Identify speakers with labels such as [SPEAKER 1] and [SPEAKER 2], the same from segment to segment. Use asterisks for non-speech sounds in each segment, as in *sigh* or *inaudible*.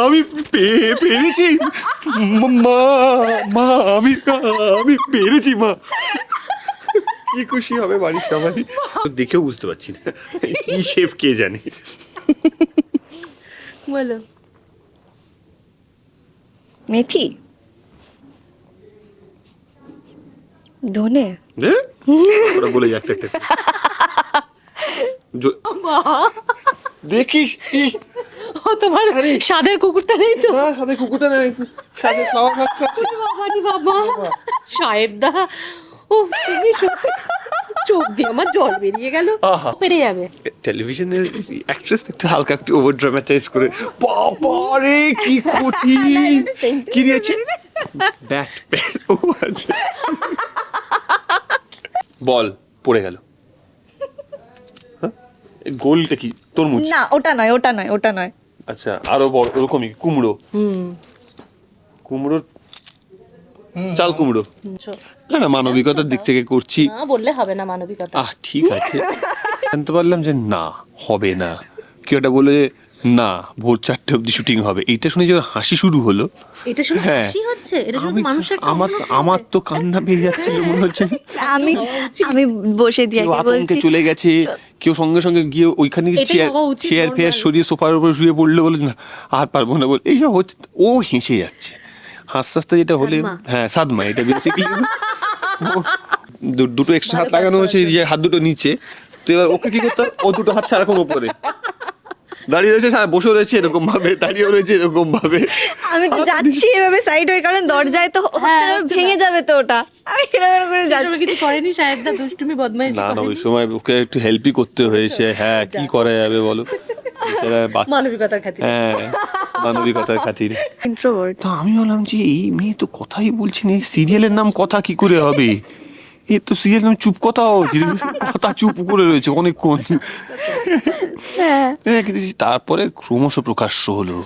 [SPEAKER 1] আমি পেরেছি মা মা আমি আমি পেরেছি মা কি খুশি হবে বাড়ির সবাই দেখেও বুঝতে পারছি না কি শেফ কে জানে
[SPEAKER 2] বলো
[SPEAKER 3] মেথি ধনে?
[SPEAKER 1] বলে একটা একটা। জ- দেখিস
[SPEAKER 2] ও তোমার স্বাদের কুকুরটা নেই তো?
[SPEAKER 1] না সাথে কুকুরটা নেই। সাথে খাওয়া খাচ্ছে।
[SPEAKER 2] বাবারি বাবা সাহেব দা ও তুমি সত্যি চোখ দিয়ে আমার জল বেরিয়ে গেল। পেরে যাবে।
[SPEAKER 1] টেলিভিশনের অ্যাক্ট্রেস একটু হালকা একটু ওভার ড্রামাটাইজ করে। বাবা রে কি কঠিন। *laughs* কি দিয়েছে? Bat bat. ও আচ্ছা। *laughs* বল পড়ে গেল। গোলটা কি? তরমুজ?
[SPEAKER 3] না ওটা নয় ওটা নয় ওটা নয়।
[SPEAKER 1] আচ্ছা আরও বড় ওরকমই কুমড়ো?
[SPEAKER 2] হুম।
[SPEAKER 1] কুমড়োর চাল কুমড়ো? না না মানবিকতার দিক থেকে করছি।
[SPEAKER 2] না বললে হবে না মানবিকতা।
[SPEAKER 1] আহ ঠিক আছে। জানতে পারলাম যে না হবে না। কেউ একটা বলে যে না ভোর চারটে অবধি শুটিং হবে। এইটা শুনে যখন হাসি শুরু হলো।
[SPEAKER 2] এটা শুনে
[SPEAKER 1] হ্যাঁ।
[SPEAKER 2] খুশি হচ্ছে? এটা শুনে
[SPEAKER 1] আমি
[SPEAKER 2] মানুষের
[SPEAKER 1] আমার আমার তো কান্না পেয়ে যাচ্ছিল মনে হচ্ছে।
[SPEAKER 3] আমি আমি বসে দিয়ে বলছি?
[SPEAKER 1] চলে গেছে। কেউ সঙ্গে সঙ্গে গিয়ে ওইখানে চেয়ার চেয়ার ফেয়ার। সরিয়ে সোফার উপর শুয়ে পড়লে বলে না আর পারব না। বলে এইসব হচ্ছে ও হেসে যাচ্ছে। হাসতে হাসতে যেটা হলে হ্যাঁ সাদমা এটা বেসিক্যালি *laughs* দুটো এক্সট্রা হাত লাগানো হয়েছে যে হাত দুটো নিচে। তো এবার ওকে কি করতে? ও দুটো হাত সারাক্ষণ ওপরে দাঁড়িয়ে রয়েছে সারা বসে রয়েছে এরকম ভাবে দাঁড়িয়েও রয়েছে এরকম ভাবে
[SPEAKER 3] আমি তো যাচ্ছি এভাবে সাইড হয়ে কারণ দরজায় তো হচ্ছে না,
[SPEAKER 2] হ্যাঁ,
[SPEAKER 3] ভেঙে যাবে তো ওটা। আমি এরকম করে যাচ্ছি।
[SPEAKER 2] কিছু করেনি সাহেব দুষ্টুমি বদমাইশি
[SPEAKER 1] না না ওই সময় ওকে একটু হেল্পই করতে হয়েছে। হ্যাঁ কি করা যাবে বলো?
[SPEAKER 2] মানবিকতার খাতিরে।
[SPEAKER 1] হ্যাঁ মানবিকতার খাতিরে।
[SPEAKER 3] ইন্ট্রোভার্ট
[SPEAKER 1] তো আমি বললাম যে এই মেয়ে তো কথাই বলছি না। সিরিয়ালের নাম কথা কি করে হবে? এ তো সিরিয়াল চুপ কথা কথা চুপ করে রয়েছে অনেকক্ষণ।
[SPEAKER 3] হ্যাঁ।
[SPEAKER 1] হ্যাঁ, কিন্তু তারপরে ক্রমশ প্রকাশ্য হলো।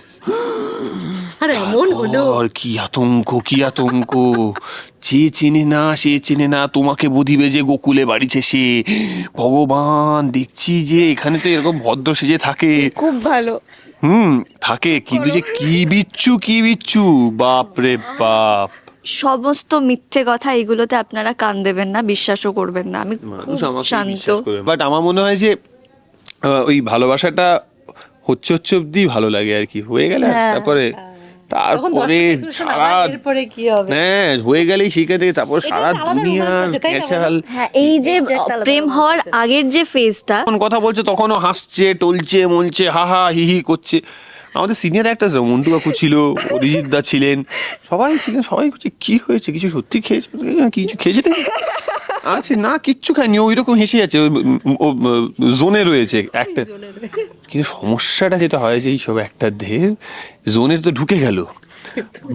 [SPEAKER 2] আর এমন হলো।
[SPEAKER 1] আর কি আতঙ্ক কি আতঙ্ক? যে চেনে না সে চেনে না তোমাকে বধিবে যে গোকুলে বাড়িছে সে ভগবান দেখছি যে এখানে তো এরকম ভদ্র সেজে থাকে।
[SPEAKER 3] খুব ভালো।
[SPEAKER 1] হুম থাকে। কিন্তু যে কি বিচ্ছু কি বিচ্ছু? বাপ রে বাপ।
[SPEAKER 3] সমস্ত মিথ্যে কথা এগুলোতে আপনারা কান দেবেন না বিশ্বাসও করবেন না। আমি খুব শান্ত।
[SPEAKER 1] বাট আমার মনে হয় যে ওই ভালোবাসাটা হচ্ছে হচ্ছে অব্দি ভালো লাগে আর কি। হয়ে গেলে
[SPEAKER 3] হ্যাঁ।
[SPEAKER 1] তারপরে তারপরে সারা
[SPEAKER 2] কি হবে?
[SPEAKER 1] হ্যাঁ হয়ে গেলেই সেখান থেকে তারপর সারা
[SPEAKER 2] একটা
[SPEAKER 1] দুনিয়া
[SPEAKER 2] romance আছে, তাই না
[SPEAKER 1] ক্যাচাল
[SPEAKER 3] এই যে প্রেম হওয়ার আগের যে ফেজটা
[SPEAKER 1] কথা বলছে তখনও হাসছে টলছে মলছে হা হা হি হি করছে। আমাদের সিনিয়র একটা মন্টু কাকু ছিল অরিজিৎ দা ছিলেন সবাই ছিলেন সবাই হচ্ছে কি হয়েছে? কিছু সত্যি খেয়েছে কিছু খেয়েছে তাই আছে না কিচ্ছু খায়নি ওই রকম হেসে যাচ্ছে ও জোনে রয়েছে *laughs* একটা কিন্তু সমস্যাটা যেটা হয় যে এইসব একটা ধের জোনের তো ঢুকে গেল।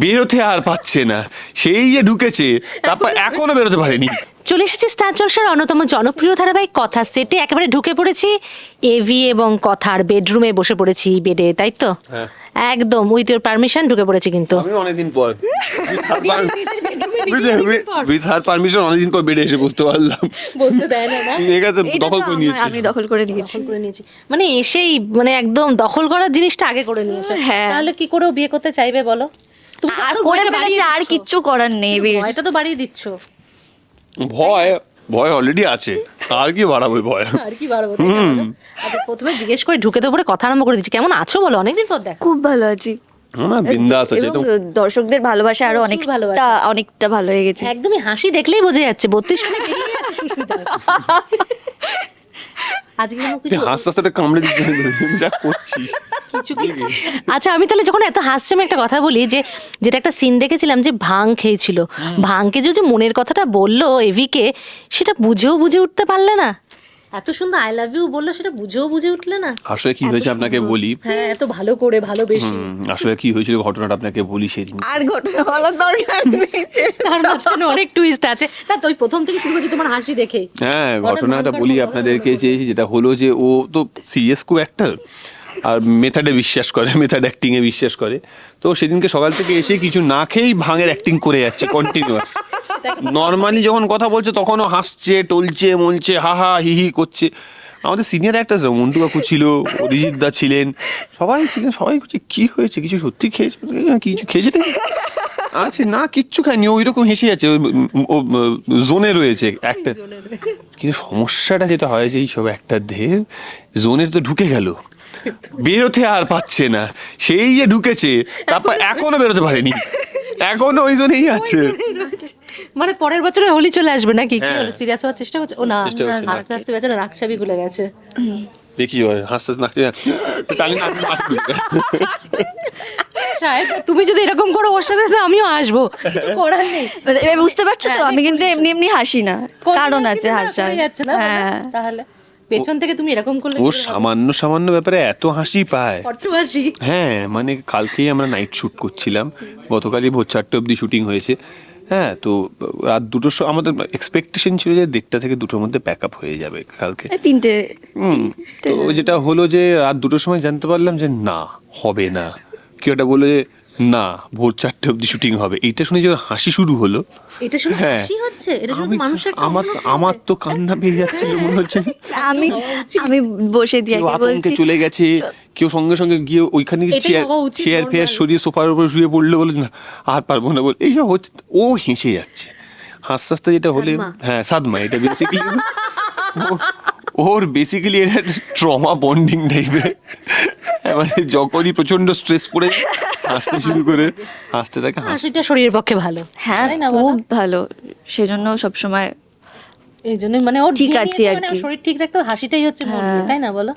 [SPEAKER 1] বেরোতে আর পাচ্ছে না। সেই যে ঢুকেছে তারপর এখনও বেরোতে পারেনি।
[SPEAKER 2] চলে এসেছি স্টার জলসার অন্যতম জনপ্রিয় ধারাবাহিক কথা সেটে। একেবারে ঢুকে পড়েছি এভি এবং কথার বেডরুমে বসে পড়েছি বেডে তাই তো?
[SPEAKER 1] হ্যাঁ।
[SPEAKER 2] একদম উইথ ইউর পারমিশন ঢুকে পড়েছি কিন্তু।
[SPEAKER 1] আমি অনেকদিন পর। উইথ হার পারমিশন অনেকদিন পর বেডে এসে বুঝতে পারলাম।
[SPEAKER 2] বলতে দেয় না না?
[SPEAKER 1] মেঘা তো
[SPEAKER 3] এটা
[SPEAKER 1] দখল করে নিয়েছে।
[SPEAKER 3] আমি দখল করে নিয়েছি।
[SPEAKER 2] করে নিয়েছি। মানে এসেই মানে একদম দখল করার জিনিসটা আগে করে নিয়েছে।
[SPEAKER 3] হ্যাঁ।
[SPEAKER 2] তাহলে কি করেও বিয়ে করতে চাইবে বলো?
[SPEAKER 3] আর
[SPEAKER 2] আরও
[SPEAKER 3] করে ফেলেছে আর কিচ্ছু করার নেই বীর।
[SPEAKER 2] ভয়টা তো বাড়িয়ে দিচ্ছ।
[SPEAKER 1] ভয় ভয় অলরেডি আছে। আর কি বাড়াবো ভয়?
[SPEAKER 2] আর কি বাড়বো আচ্ছা প্রথমে জিজ্ঞেস করে ঢুকে তো পরে কথা আরম্ভ করে দিচ্ছি। কেমন আছো বলো? অনেকদিন পর দেখ।
[SPEAKER 3] খুব ভালো আছি।
[SPEAKER 1] না বিন্দাস আছে।
[SPEAKER 3] দর্শকদের ভালোবাসা
[SPEAKER 2] আরও
[SPEAKER 3] অনেকটা
[SPEAKER 2] ভালোবাসা।
[SPEAKER 3] অনেকটা ভালো হয়ে গেছে।
[SPEAKER 2] একদমই হাসি দেখলেই বোঝা যাচ্ছে। বত্রিশ মিনিট। *laughs* আজকে কিছু
[SPEAKER 1] হাসতে হাসতে কামড়ে দিচ্ছে যা করছিস।
[SPEAKER 2] কিছু আচ্ছা আমি তাহলে যখন এত হাসছে আমি একটা কথা বলি যে যেটা একটা সিন দেখেছিলাম যে ভাং খেয়েছিল। ভাংকে যে যে মনের কথাটা বলল এভিকে সেটা বুঝেও বুঝে উঠতে পারলে না। এত সুন্দর আই লাভ ইউ বলল সেটা বুঝেও বুঝে উঠলে না।
[SPEAKER 1] আসলে কি হয়েছে আপনাকে বলি?
[SPEAKER 2] হ্যাঁ এত ভালো করে ভালোবেসে
[SPEAKER 1] বেশি। আসলে কি হয়েছিল ঘটনাটা আপনাকে বলি সেদিন।
[SPEAKER 3] আর ঘটনা বলার দরকার *laughs* নেই
[SPEAKER 2] তার মাঝখানে অনেক টুইস্ট আছে। না তো ওই প্রথম থেকে শুরু করছি তোমার হাসি দেখে।
[SPEAKER 1] হ্যাঁ ঘটনাটা বলি আপনাদেরকে। যে যেটা হলো যে ও তো সিরিয়াস কো একটা। আর মেথাডে বিশ্বাস করে মেথাড অ্যাক্টিংয়ে বিশ্বাস করে। তো সেদিনকে সকাল থেকে এসে কিছু না খেয়েই ভাঙের অ্যাক্টিং করে যাচ্ছে কন্টিনিউয়াস নর্মালি যখন কথা বলছে তখনও হাসছে টলছে মলছে হা হা হি হি করছে। আমাদের সিনিয়র অ্যাক্টার্স মন্টু কাকু ছিল অরিজিৎ দা ছিলেন সবাই ছিলেন সবাই বলছে, কি হয়েছে? কিছু সত্যি খেয়েছে? কিছু খেয়েছে নাকি?" আচ্ছা না কিচ্ছু খায়নি ওই রকম হেসে যাচ্ছে ও জোনে রয়েছে একটা কিন্তু সমস্যাটা যেটা হয় যে এইসব অ্যাক্টারদের জোনের তো ঢুকে গেল। বেরোতে আর পাচ্ছে না। সেই যে ঢুকেছে তারপর এখনও বেরোতে পারেনি। এখনও ওই জন্যই আছে।
[SPEAKER 2] মানে পরের বছরে হোলি চলে আসবে নাকি? কি
[SPEAKER 1] হ্যাঁ।
[SPEAKER 2] হলো? সিরিয়াস হওয়ার চেষ্টা করছে? ও না আস্তে আস্তে বেচারা রাখছাবি খুলে গেছে।
[SPEAKER 1] দেখি হাসতে হাসতে তাহলে
[SPEAKER 2] তুমি যদি এরকম করো ওর সাথে তো আমিও আসব কিছু করার নেই।
[SPEAKER 3] এবার বুঝতে পারছ তো?
[SPEAKER 2] হ্যাঁ,
[SPEAKER 3] আমি কিন্তু এমনি এমনি হাসি না। কারণ আছে
[SPEAKER 2] হাসার না
[SPEAKER 3] হ্যাঁ।
[SPEAKER 2] তাহলে? পেছন থেকে তুমি এরকম করলে
[SPEAKER 1] ও সামান্য সামান্য ব্যাপারে এত হাসি পায়।
[SPEAKER 2] অট্টহাসি
[SPEAKER 1] হ্যাঁ মানে কালকেই আমরা নাইট শুট করছিলাম। গতকালই ভোর চারটে অবধি শুটিং হয়েছে। হ্যাঁ তো রাত দুটোর সময় আমাদের এক্সপেকটেশন ছিল যে দেড়টা থেকে দুটোর মধ্যে প্যাক আপ হয়ে যাবে কালকে।
[SPEAKER 3] তিনটে।
[SPEAKER 1] হুম তো যেটা হলো যে রাত দুটোর সময় জানতে পারলাম যে না হবে না। কেউ একটা বলল যে না ভোর চারটে অবধি শুটিং হবে। এইটা শুনে যখন হাসি শুরু হলো
[SPEAKER 2] এটা শুনে
[SPEAKER 1] হ্যাঁ।
[SPEAKER 2] হাসি হচ্ছে? এটা শুনে
[SPEAKER 1] আমি
[SPEAKER 2] মানুষের
[SPEAKER 1] আমার আমার তো কান্না পেয়ে যাচ্ছিল মনে হচ্ছে
[SPEAKER 3] আমি আমি বসে দিয়ে
[SPEAKER 1] কেউ আতঙ্কে
[SPEAKER 3] বলছি।
[SPEAKER 1] চলে গেছে কেউ সঙ্গে সঙ্গে গিয়ে ওইখানে গিয়ে
[SPEAKER 2] এটাই
[SPEAKER 1] চেয়ার
[SPEAKER 2] হওয়া উচিত,
[SPEAKER 1] চেয়ার ফেয়ার
[SPEAKER 2] normal।
[SPEAKER 1] সরিয়ে সোফার উপর শুয়ে পড়লে বলে না আর পারব না বলে। এইসব হচ্ছে ও হেসে যাচ্ছে। হাসতে হাসতে যেটা হলে
[SPEAKER 2] সাদমা।
[SPEAKER 1] হ্যাঁ সাদমা এটা বেসিক্যালি ওর বেসিক্যালি এটা ট্রমা বন্ডিং টাইপের মানে যখনই প্রচণ্ড স্ট্রেস পড়ে হাসতে শুরু করে হাসতে থাকে
[SPEAKER 2] হাসিটা শরীরের পক্ষে ভালো
[SPEAKER 3] হ্যাঁ
[SPEAKER 2] তাই না বলো?
[SPEAKER 3] খুব ভালো সেজন্য সবসময়
[SPEAKER 2] এই জন্য মানে ওর
[SPEAKER 3] ঠিক
[SPEAKER 2] দিনে
[SPEAKER 3] আছি আর
[SPEAKER 2] মানে
[SPEAKER 3] কি।
[SPEAKER 2] শরীর ঠিক রাখতে ওর হাসিটাই হচ্ছে মূল,
[SPEAKER 3] হ্যাঁ।
[SPEAKER 2] তাই না বলো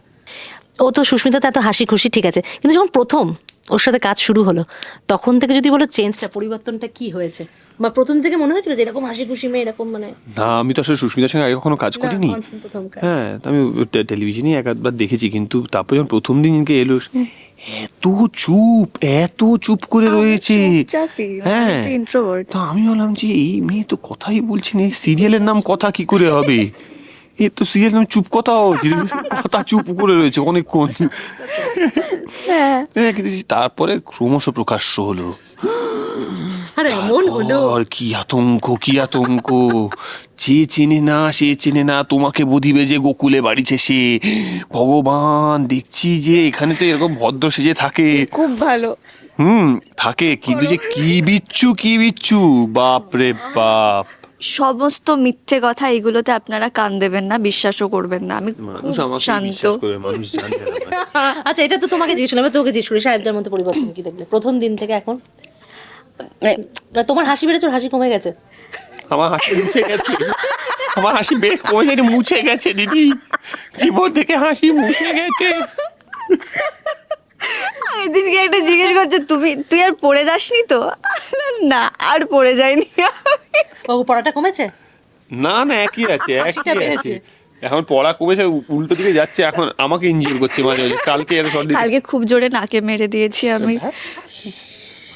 [SPEAKER 2] ও তো সুস্মিতা তো এত হাসি খুশি ঠিক আছে কিন্তু যখন প্রথম ওর সাথে কাজ শুরু হলো তখন থেকে যদি বলো চেঞ্জটা পরিবর্তনটা কি হয়েছে বা প্রথম থেকে মনে হয়েছিল যে এরকম হাসি খুশি মেয়ে এরকম মানে
[SPEAKER 1] না আমি তো আসলে সুস্মিতার সঙ্গে আগে কখনো কাজ করিনি
[SPEAKER 2] প্রথম কাজ।
[SPEAKER 1] হ্যাঁ তো আমি টেলিভিশনে এক আধবার দেখেছি কিন্তু তারপর যখন প্রথম দিনকে এলো এত চুপ এত চুপ করে রয়েছে। হ্যাঁ।
[SPEAKER 3] তো
[SPEAKER 1] আমি বললাম যে এই মেয়ে তো কথাই বলছে না সিরিয়ালের নাম কথা কি করে হবে? এ তো সিরিয়াল নাম চুপ কথা কথা চুপ করে রয়েছে অনেকক্ষণ।
[SPEAKER 3] হ্যাঁ।
[SPEAKER 1] হ্যাঁ, কিন্তু তারপরে ক্রমশ প্রকাশ্য হলো।
[SPEAKER 2] এমন হলো
[SPEAKER 1] আর কি আতঙ্ক কি আতঙ্ক যে চেনে না সে চেনে না তোমাকে বধিবে যে গোকুলে বাড়িছে সে ভগবান দেখছি যে এখানে তো এরকম ভদ্র সেজে থাকে
[SPEAKER 3] খুব ভালো
[SPEAKER 1] হুম থাকে কিন্তু যে কি বিচ্ছু কি বিচ্ছু বাপ রে বাপ
[SPEAKER 3] সমস্ত মিথ্যে কথা এগুলোতে আপনারা কান দেবেন না বিশ্বাসও করবেন না। আমি খুব শান্ত।
[SPEAKER 1] বিশ্বাস করে মানুষ জানে আমায়।
[SPEAKER 2] আচ্ছা এটা তো তোমাকে জিজ্ঞেস করলাম তোকে জিজ্ঞেস করি সাহেবদের মধ্যে পরিবর্তন কি দেখলে? প্রথম দিন থেকে এখন?
[SPEAKER 3] মানে
[SPEAKER 2] মানে তোমার হাসি বেড়েছে ওর হাসি কমে গেছে।
[SPEAKER 1] আমার হাসি মুছে গেছে। আমার হাসি বের কমে যেন মুছে গেছে দিদি। জীবন থেকে হাসি মুছে গেছে।
[SPEAKER 3] এদিনকে একটা জিজ্ঞেস করছে তুমি তুই আর পড়ে যাসনি তো? না আর পড়ে যায়নি
[SPEAKER 2] বাবু পড়াটা কমেছে?
[SPEAKER 1] না না একই আছে একই আছে। এখন পড়া কমেছে উল্টো দিকে যাচ্ছে এখন আমাকে ইনজিওর করছে মাঝে মাঝে। কালকে
[SPEAKER 3] কালকে খুব জোরে নাকে মেরে দিয়েছি আমি।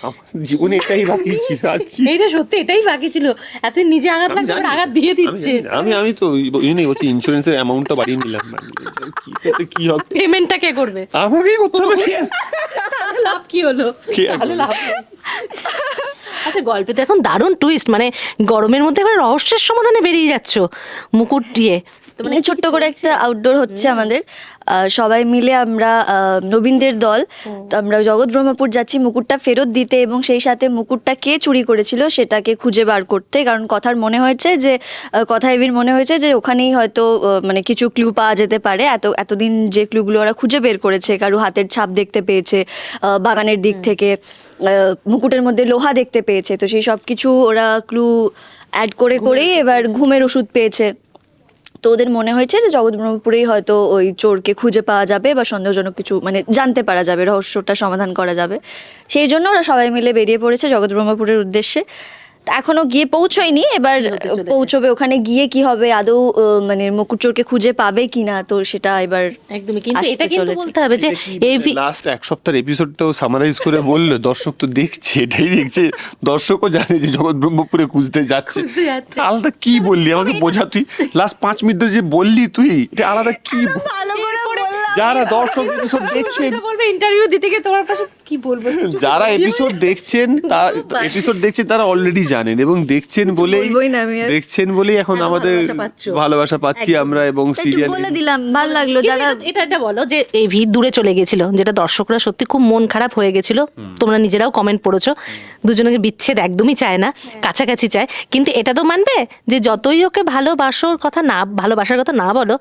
[SPEAKER 1] আমার জীবনে এটাই বাকি ছিল আর কি?
[SPEAKER 2] এইটা সত্যি এটাই বাকি ছিল। এত নিজে আঘাত লাগছে আবার আঘাত দিয়ে দিচ্ছে।
[SPEAKER 1] আমি আমি তো ওই জন্যই বলছি ইন্স্যুরেন্সের অ্যামাউন্টটা বাড়িয়ে নিলাম মানে, কি করতে কি হবে?
[SPEAKER 2] পেমেন্টটা কে করবে?
[SPEAKER 1] আমাকেই করতে হবে
[SPEAKER 2] লাভ কি হলো? তাহলে লাভ। আচ্ছা গল্পে তো এখন দারুণ টুইস্ট মানে গরমের মধ্যে এবার রহস্যের সমাধানে বেরিয়ে যাচ্ছ মুকুট দিয়ে। তো
[SPEAKER 3] মানে ছোট্ট করে একটা আউটডোর হচ্ছে আমাদের। সবাই মিলে আমরা নবীনদের দল। তো আমরা জগৎ ব্রহ্মপুর যাচ্ছি মুকুটটা ফেরত দিতে এবং সেই সাথে মুকুটটা কে চুরি করেছিল সেটাকে খুঁজে বার করতে। কারণ কথার মনে হয়েছে যে কথা এবির মনে হয়েছে যে ওখানেই হয়তো মানে কিছু ক্লু পাওয়া যেতে পারে। এত এতদিন যে ক্লুগুলো ওরা খুঁজে বের করেছে কারও হাতের ছাপ দেখতে পেয়েছে বাগানের দিক থেকে মুকুটের মধ্যে লোহা দেখতে পেয়েছে। তো সেই সব কিছু ওরা ক্লু অ্যাড করে করেই এবার ঘুমের ওষুধ পেয়েছে। তো ওদের মনে হয়েছে যে জগৎ ব্রহ্মপুরেই হয়তো ওই চোরকে খুঁজে পাওয়া যাবে বা সন্দেহজনক কিছু মানে জানতে পারা যাবে, রহস্যটা সমাধান করা যাবে। সেই জন্য ওরা সবাই মিলে বেরিয়ে পড়েছে জগৎ ব্রহ্মপুরের উদ্দেশ্যে। এখনও গিয়ে পৌঁছয়নি এবার? পৌঁছবে ওখানে গিয়ে কি হবে আদৌ আহ, মানে মুকুট চোরকে খুঁজে পাবে কিনা তো সেটা এবার
[SPEAKER 2] একদমই কিন্তু এটা কিন্তু বলতে হবে যে এভি
[SPEAKER 1] লাস্ট এক সপ্তাহের এপিসোডটাও সামারাইজ করে বলল দর্শক তো দেখছে এটাই দেখছে দর্শকও জানে যে জগৎ ব্রহ্মপুরে খুঁজতে যাচ্ছে। আলাদা কি বললি? আমাকে বোঝা তুই লাস্ট পাঁচ মিনিট যে বললি তুই এটা আলাদা কি যারা দর্শক এপিসোড দেখছেন
[SPEAKER 2] বলবে ইন্টারভিউ দিতে গিয়ে তোমার পাশে কি বলব?
[SPEAKER 1] যারা এপিসোড *laughs* দেখছেন তার এপিসোড দেখছেন তারা অলরেডি জানেন এবং দেখছেন বলেই
[SPEAKER 3] বলবোই না আমি আর।
[SPEAKER 1] দেখছেন বলেই এখন আমাদের
[SPEAKER 2] ভালোবাসা পাচ্ছি।
[SPEAKER 1] আমরা এবং সিরিয়াল
[SPEAKER 3] বলে দিলাম ভালো লাগল যারা
[SPEAKER 2] এটা- এটা বলো যে এভি দূরে চলে গেছিল যেটা দর্শকরা সত্যি খুব মন খারাপ হয়ে গেছিল। তোমরা নিজেরাও কমেন্ট পড়েছো। দুজনকে বিচ্ছেদ একদমই চায় না কাছাকাছি চায়। কিন্তু এটা তো মানবে যে যতই ওকে ভালোবাসোর কথা না ভালোবাসার কথা না বলো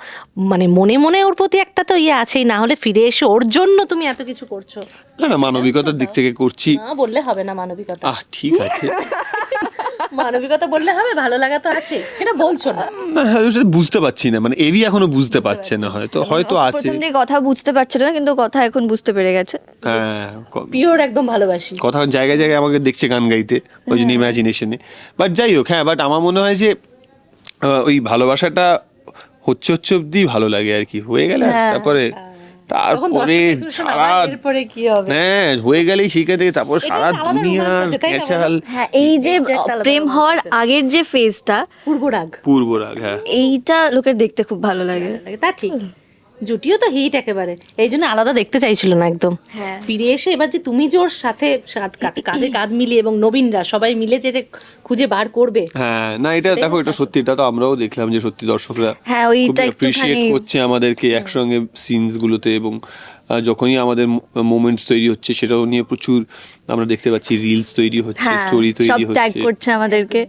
[SPEAKER 2] মানে মনে মনে ওর প্রতি একটা তো ইয়ে আছেই না হলে ফিরে এসে ওর জন্য তুমি এত কিছু করছ।
[SPEAKER 1] না না মানবিকতার দিক থেকে করছি।
[SPEAKER 2] না বললে হবে না মানবিকতা।
[SPEAKER 1] আহ ঠিক আছে। *laughs*
[SPEAKER 2] মানবিকতা বললে হবে ভালো লাগা তো আছে সেটা বলছো না।
[SPEAKER 1] হ্যাঁ, সেটা বুঝতে পারছি না মানে এভি এখনও বুঝতে পারছে না হয়তো হয়তো আছে।
[SPEAKER 3] প্রথম দিকে কথা বুঝতে পারছিল না কিন্তু কথা এখন বুঝতে পেরে গেছে।
[SPEAKER 1] হ্যাঁ
[SPEAKER 2] পিওর একদম ভালোবাসি।
[SPEAKER 1] কথা জায়গায় জায়গায় আমাকে দেখছে গান গাইতে ওই জন্য ইমাজিনেশনে বাট যাই হোক হ্যাঁ বাট আমার মনে হয় যে ওই ভালোবাসাটা হচ্ছে হচ্ছে অব্দি ভালো লাগে আর কি। হয়ে গেলে আর তারপরে তারপরে সারা
[SPEAKER 2] এরপরে কি হবে?
[SPEAKER 1] হ্যাঁ হয়ে গেলেই শিখে থেকে তারপর সারা দুনিয়ার? ক্যাচাল
[SPEAKER 3] হ্যাঁ এই যে প্রেম হওয়ার আগের যে ফেজটা
[SPEAKER 2] পূর্ব রাগ।
[SPEAKER 1] পূর্ব রাগ হ্যাঁ।
[SPEAKER 3] এইটা লোকের দেখতে খুব ভালো লাগে।
[SPEAKER 2] লাগে তা ঠিক। জুটিও তো হিট একেবারে। এই জন্য আলাদা দেখতে চাইছিল না একদম।
[SPEAKER 3] হ্যাঁ।
[SPEAKER 2] ফিরে এসে এবার যে তুমি যে ওর সাথে কাঁধে কাঁধে কাঁধ মিলিয়ে এবং নবীনরা সবাই মিলে যে যে খুঁজে বার করবে।
[SPEAKER 1] হ্যাঁ না এটা দেখো এটা সত্যি এটা তো আমরাও দেখলাম যে সত্যি দর্শকরা
[SPEAKER 3] হ্যাঁ, ওইটা
[SPEAKER 1] অ্যাপ্রিসিয়েট
[SPEAKER 3] একটুখানি-
[SPEAKER 1] করছে আমাদেরকে একসঙ্গে সিনস গুলোতে এবং যখনই আমাদের মোমেন্টস তৈরি হচ্ছে সেটাও নিয়ে প্রচুর আমরা দেখতে পাচ্ছি রিলস তৈরি হচ্ছে
[SPEAKER 3] হ্যাঁ
[SPEAKER 1] স্টোরি
[SPEAKER 3] সব
[SPEAKER 1] তৈরি
[SPEAKER 3] ট্যাগ করছে আমাদেরকে।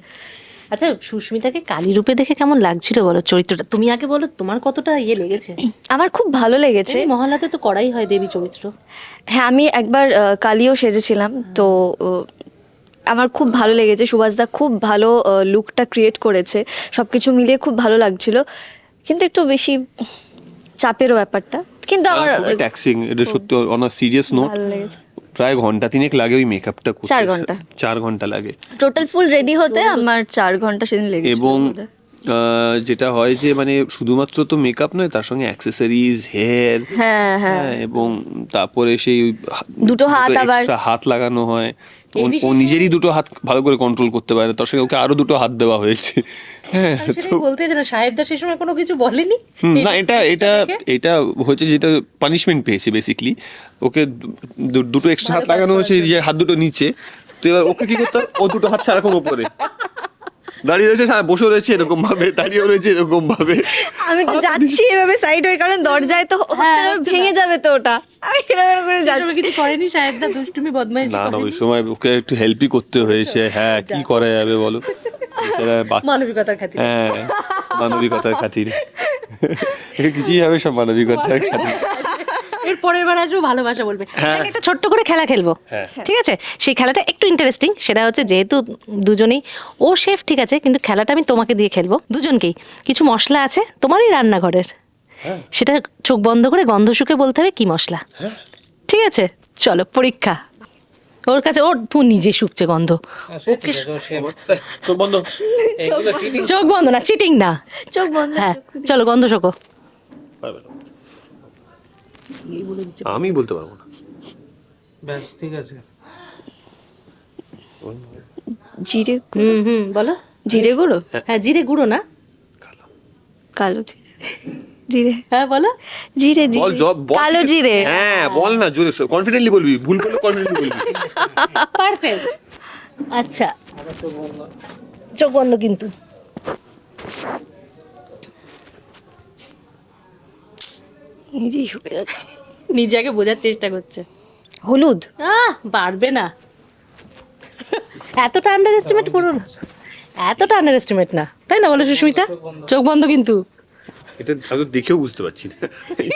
[SPEAKER 2] আচ্ছা সুস্মিতাকে কালী রূপে দেখে কেমন লাগছিল বলো? চরিত্রটা তুমি আগে বলো তোমার কতটা ইয়ে লেগেছে?
[SPEAKER 3] আমার খুব ভালো লেগেছে।
[SPEAKER 2] এই মহলাতে তো করাই হয় দেবী চরিত্র।
[SPEAKER 3] হ্যাঁ আমি একবার কালীও সেজেছিলাম তো আমার খুব ভালো লেগেছে। সুভাষদা খুব ভালো লুকটা ক্রিয়েট করেছে। সব কিছু মিলিয়ে খুব ভালো লাগছিল। কিন্তু একটু বেশি চাপেরও ব্যাপারটা। কিন্তু আমার
[SPEAKER 1] ট্যাক্সিং এটা সত্যি অন সিরিয়াস নোট
[SPEAKER 3] ভালো লেগেছে।
[SPEAKER 1] প্রায় ঘণ্টা তিনেক লাগে ওই মেকআপটা করতে।
[SPEAKER 3] চার ঘণ্টা।
[SPEAKER 1] চার ঘণ্টা লাগে।
[SPEAKER 3] টোটাল ফুল রেডি হতে আমার চার ঘণ্টা সেদিন লেগেছে
[SPEAKER 1] এবং যেটা হয় যে মানে শুধুমাত্র তো মেকআপ নয় তার সঙ্গে অ্যাক্সেসরিজ হেয়ার
[SPEAKER 3] হ্যাঁ হ্যাঁ।
[SPEAKER 1] এবং তারপরে সেই
[SPEAKER 3] দুটো হাত আবার-
[SPEAKER 1] হাত লাগানো হয়। ও- ও নিজেরই দুটো হাত ভালো করে কন্ট্রোল করতে পারে তার সঙ্গে ওকে আরও দুটো হাত দেওয়া হয়েছে। হ্যাঁ
[SPEAKER 2] আমি বলতে যেন সাহেবদা সেই সময় কোনো কিছু বলেনি?
[SPEAKER 1] না এটা এটা এটা হচ্ছে যেটা পানিশমেন্ট পেয়েছে বেসিকলি ওকে দুটো এক্সট্রা হাত লাগানো হয়েছে যে হাত দুটো নিচে। তো এবার ওকে কি করতে ও দুটো হাত সারাক্ষণ ওপরে দাঁড়িয়ে রয়েছে বসে রয়েছে এরকম ভাবে দাঁড়িয়েও রয়েছে এরকম ভাবে
[SPEAKER 3] আমি তো যাচ্ছি এভাবে সাইড হয়ে কারণ দরজায় তো হচ্ছে ভেঙে যাবে তো ওটা। আমি এরকম করে যাচ্ছি
[SPEAKER 2] সময় কিছু করেনি সাহেবদা দুষ্টুমি বদমাইশি
[SPEAKER 1] না না ওই সময় ওকে একটু হেল্পই করতে হয়েছে। হ্যাঁ কি করা যাবে বলো?
[SPEAKER 2] মানবিকতার খাতিরে।
[SPEAKER 1] হ্যাঁ মানবিকতার খাতিরে। কিছুই হবে সব মানবিকতার খাতিরে।
[SPEAKER 2] এর পরের বার আসব ভালোবাসা বলবে।
[SPEAKER 1] হ্যাঁ।
[SPEAKER 2] একটা ছোট্ট করে খেলা খেলব।
[SPEAKER 1] হ্যাঁ।
[SPEAKER 2] ঠিক আছে? সেই খেলাটা একটু ইন্টারেস্টিং সেটা হচ্ছে যেহেতু দুজনেই ও শেফ ঠিক আছে কিন্তু খেলাটা আমি তোমাকে দিয়ে খেলব দুজনকেই। কিছু মশলা আছে তোমারই রান্নাঘরের। সেটা চোখ বন্ধ করে গন্ধ শুকে বলতে হবে কি মশলা। ঠিক আছে? চলো পরীক্ষা। ওর কাছে ওর তুই নিজে শুকছে গন্ধ। *laughs*
[SPEAKER 1] চোখ বন্ধ।
[SPEAKER 2] না চিটিং না।
[SPEAKER 3] চোখ বন্ধ।
[SPEAKER 2] হ্যাঁ চলো গন্ধ শোকো।
[SPEAKER 1] আমি বলতে পারব না।
[SPEAKER 4] ব্যাস ঠিক আছে।
[SPEAKER 3] জিরে
[SPEAKER 2] হুম হুম বলো।
[SPEAKER 3] জিরে গুঁড়ো?
[SPEAKER 2] হ্যাঁ জিরে গুঁড়ো না।
[SPEAKER 3] কালো। কালো জিরে। জিরে।
[SPEAKER 2] হ্যাঁ বলো।
[SPEAKER 3] জিরে
[SPEAKER 1] বল
[SPEAKER 3] জিরে।
[SPEAKER 1] জব
[SPEAKER 3] কালো জিরে।
[SPEAKER 1] হ্যাঁ বল না জোরে কনফিডেন্টলি বলবি ভুল করলে কনফিডেন্টলি বলবি।
[SPEAKER 2] পারফেক্ট আচ্ছা। চোখ বন্ধ কিন্তু।
[SPEAKER 3] নিজেই শুকে যাচ্ছে।
[SPEAKER 2] নিজে আগে বোঝার চেষ্টা করছে।
[SPEAKER 3] হলুদ।
[SPEAKER 2] আহ পারবে না। এতটা আন্ডার এস্টিমেট করো না। এতটা আন্ডার এস্টিমেট না। তাই না বলো সুস্মিতা? চোখ বন্ধ কিন্তু।
[SPEAKER 1] এটা আমি দেখেও বুঝতে পারছি না।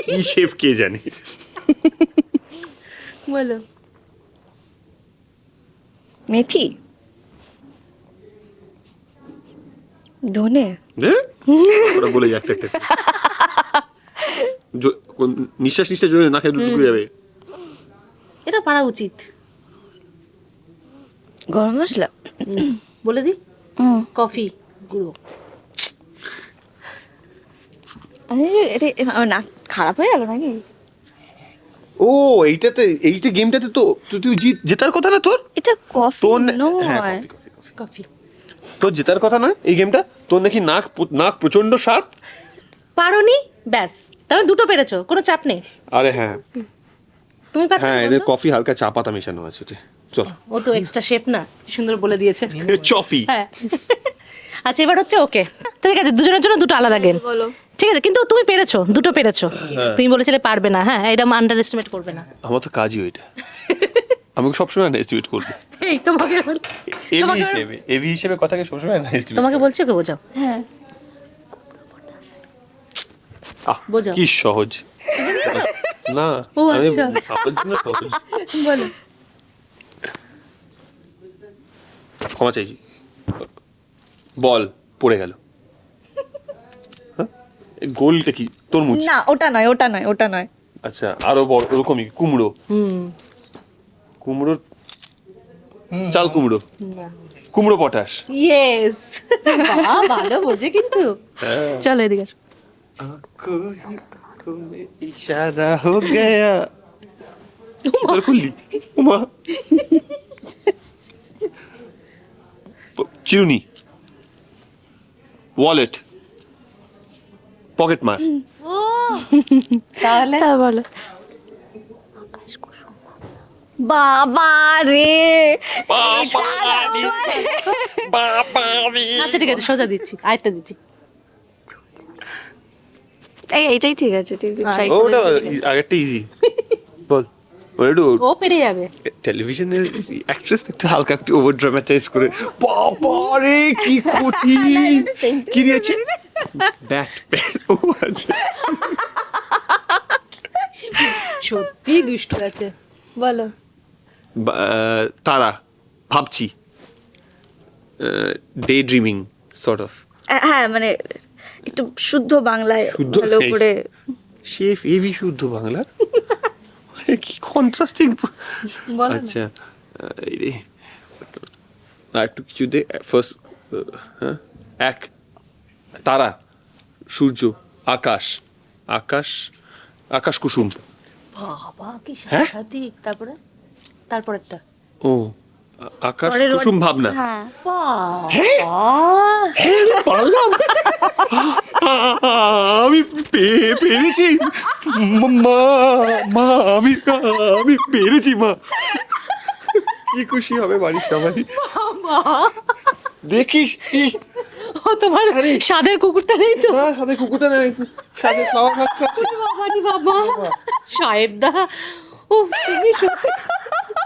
[SPEAKER 1] কি শেফ কে জানে?
[SPEAKER 2] বলো।
[SPEAKER 3] মেথি? ধনে?
[SPEAKER 1] হ্যাঁ ওরা বলে যাক একটা নিঃশ্বাস নিঃশ্বাস জোরে না খেয়ে দুটো ঢুকে যাবে।
[SPEAKER 2] এটা পারা উচিত।
[SPEAKER 3] গরম মশলা?
[SPEAKER 2] বলে দি।
[SPEAKER 3] হুম।
[SPEAKER 2] কফি গুঁড়ো।
[SPEAKER 3] এটা আমার না খারাপ হয়ে গেল নাকি?
[SPEAKER 1] ও এইটাতে এইটা গেমটাতে তো তো তুই জিত জেতার কথা না তোর?
[SPEAKER 3] এটা কফি
[SPEAKER 1] তোর হ্যাঁ,
[SPEAKER 3] নয়।
[SPEAKER 1] কফি, তোর জেতার কথা নয় এই গেমটা? তোর নাকি নাক নাক প্রচণ্ড শার্প?
[SPEAKER 2] পারোনি? ব্যাস। তবে দুটো পেরেছ কোনো চাপ নেই।
[SPEAKER 1] আরে হ্যাঁ
[SPEAKER 2] তুমি পাচ্ছ
[SPEAKER 1] হ্যাঁ এদের কফি হালকা চা পাতা মেশানো আছে ওতে চল।
[SPEAKER 2] ও তো এক্সট্রা শেপ না কি সুন্দর বলে দিয়েছে। *laughs*
[SPEAKER 1] চফি।
[SPEAKER 2] হ্যাঁ। *laughs* আচ্ছা এবার হচ্ছে ওকে। ঠিক আছে দুজনের জন্য দুটো আলাদা গেম
[SPEAKER 3] বলো।
[SPEAKER 2] ঠিক আছে কিন্তু তুমি পেরেছ দুটো পেরেছ। তুমি বলেছিলে পারবে না হ্যাঁ এটা আন্ডার এস্টিমেট করবে না।
[SPEAKER 1] আমার তো কাজই ওইটা। আমাকে সবসময় এস্টিমেট করবে। *laughs*
[SPEAKER 2] এই তোমাকে
[SPEAKER 1] এবি হিসেবে এবি হিসেবে কথাকে সবসময় এস্টিমেট
[SPEAKER 2] তোমাকে বলছি ওকে বোঝাও।
[SPEAKER 3] হ্যাঁ।
[SPEAKER 2] বোঝাও।
[SPEAKER 1] কি সহজ। না
[SPEAKER 2] ও, আচ্ছা। বলো।
[SPEAKER 1] ক্ষমা চাইছি। বল পড়ে গেল। হ্যাঁ? গোলটা কি? তরমুজ?
[SPEAKER 3] না ওটা নয় ওটা নয় ওটা নয়।
[SPEAKER 1] আচ্ছা আরও বড় ওরকমই কুমড়ো।
[SPEAKER 2] হুম।
[SPEAKER 1] কুমড়োর চাল কুমড়ো। কুমড়ো পটাশ।
[SPEAKER 2] ইয়েস ভালো বোঝে কিন্তু। চলো এদিকে।
[SPEAKER 1] ইশারা হো গয়া খুললি। উমা। *laughs* চিরুনি। ওয়ালেট পকেট মার।
[SPEAKER 2] তাহলে?
[SPEAKER 3] তা বলো। বাবা রে
[SPEAKER 2] আচ্ছা ঠিক আছে সোজা দিচ্ছি আরেকটা দিচ্ছি।
[SPEAKER 3] এই এইটাই ঠিক আছে ঠিক ট্রাই
[SPEAKER 1] ওটা আগেরটা ইজি বল ওটা
[SPEAKER 2] ও পেরে যাবে।
[SPEAKER 1] টেলিভিশনের অ্যাক্ট্রেস একটু হালকা একটু ওভার ড্রামাটাইজ করে। বাবা রে কি কঠিন। কি দিয়েছে? ব্যাট ব্যাট ও আচ্ছা
[SPEAKER 2] সত্যি দুষ্টু আছে। বলো।
[SPEAKER 1] তারা ভাবছি। ডে ড্রিমিং সর্ট অফ
[SPEAKER 3] হ্যাঁ মানে একটু শুদ্ধ বাংলায়
[SPEAKER 1] শুদ্ধ
[SPEAKER 3] ভালো করে
[SPEAKER 1] শেফ এবি শুদ্ধ বাংলা? কি কন্ট্রাস্টিং
[SPEAKER 2] বলো
[SPEAKER 1] আচ্ছা একটু কিছু দে ফার্স্ট হ্যাঁ এক। তারা সূর্য আকাশ আকাশ আকাশ কুসুম।
[SPEAKER 2] বাবা কি
[SPEAKER 1] হ্যাঁ?
[SPEAKER 2] সাংঘাতিক। তারপরে? তারপরেরটা?
[SPEAKER 1] ও আকাশ কুসুম ভাবনা।
[SPEAKER 3] হ্যাঁ।
[SPEAKER 2] বাবা।
[SPEAKER 1] আমি পেরেছি। মা মা আমি আমি পেরেছি মা। কি খুশি হবে বাড়ির সবাই। দেখিস
[SPEAKER 2] তোমার সাদের কুকুরটা নেই তো?
[SPEAKER 1] না সাথে কুকুরটা নেই। সাদের খাওয়া খাচ্ছে। আছে
[SPEAKER 2] বাবা রে বাবা। সাহেব দা ও তুমি সত্যি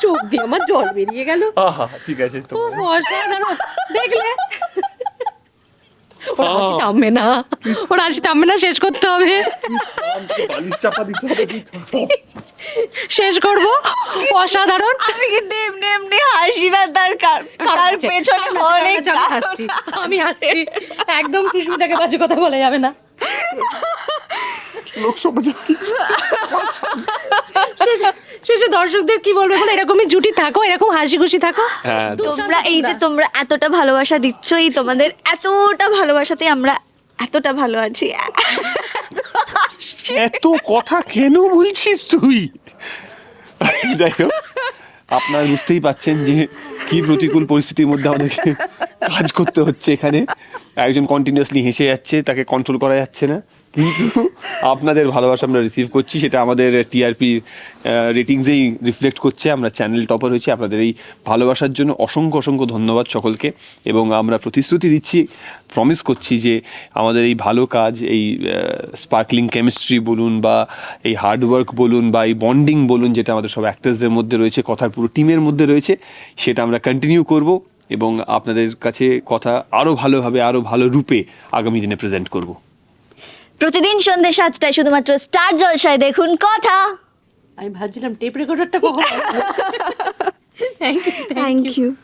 [SPEAKER 2] চোখ দিয়ে আমার জল বেরিয়ে গেল।
[SPEAKER 1] আহা ঠিক আছে তো
[SPEAKER 2] দেখলে? ওর হাসি থামবে না। ওরা হাসি থামবে না শেষ করতে হবে। শেষ করব। অসাধারণ।
[SPEAKER 3] আমি কিন্তু এমনি এমনি হাসি না তার তার পেছনে অনেক
[SPEAKER 2] হাসি। আমি হাসছি একদম সুস্মিতাকে বাজে কথা বলা যাবে না।
[SPEAKER 1] লোক সমাজে
[SPEAKER 2] শেষে- দর্শকদের কি বলবে বলে? এরকমই জুটি থাকো এরকম হাসি খুশি থাকো।
[SPEAKER 1] হ্যাঁ
[SPEAKER 3] তোমরা এই যে তোমরা এতটা ভালোবাসা দিচ্ছ এই তোমাদের এতটা ভালোবাসাতে আমরা এতটা ভালো আছি।
[SPEAKER 1] এত কথা কেন বলছিস তুই? যাই হোক আপনারা বুঝতেই পাচ্ছেন যে কি প্রতিকূল পরিস্থিতির মধ্যে আমাদেরকে কাজ করতে হচ্ছে এখানে। একজন কন্টিনিউয়াসলি হেসে যাচ্ছে তাকে কন্ট্রোল করা যাচ্ছে না। কিন্তু আপনাদের ভালোবাসা আমরা রিসিভ করছি, সেটা আমাদের টিআরপি রেটিংসেই রিফ্লেক্ট করছে। আমরা চ্যানেল টপার হয়েছি, আপনাদের এই ভালোবাসার জন্য অসংখ্য অসংখ্য ধন্যবাদ সকলকে। এবং আমরা প্রতিশ্রুতি দিচ্ছি প্রমিস করছি যে আমাদের এই ভালো কাজ, এই স্পার্কলিং কেমিস্ট্রি বলুন বা এই হার্ডওয়ার্ক বলুন বা এই বন্ডিং বলুন, যেটা আমাদের সব অ্যাক্টার্সদের মধ্যে রয়েছে, কথার পুরো টিমের মধ্যে রয়েছে, সেটা আমরা কন্টিনিউ করব এবং আপনাদের কাছে কথা আরও ভালোভাবে আরও ভালো রূপে আগামী দিনে প্রেজেন্ট করব।
[SPEAKER 3] প্রতিদিন সন্ধে সাতটায় শুধুমাত্র স্টার জলসায় দেখুন কথা।
[SPEAKER 2] আমি ভাবছিলাম টেপ রেকর্ডারটা কখন? Thank you
[SPEAKER 3] thank you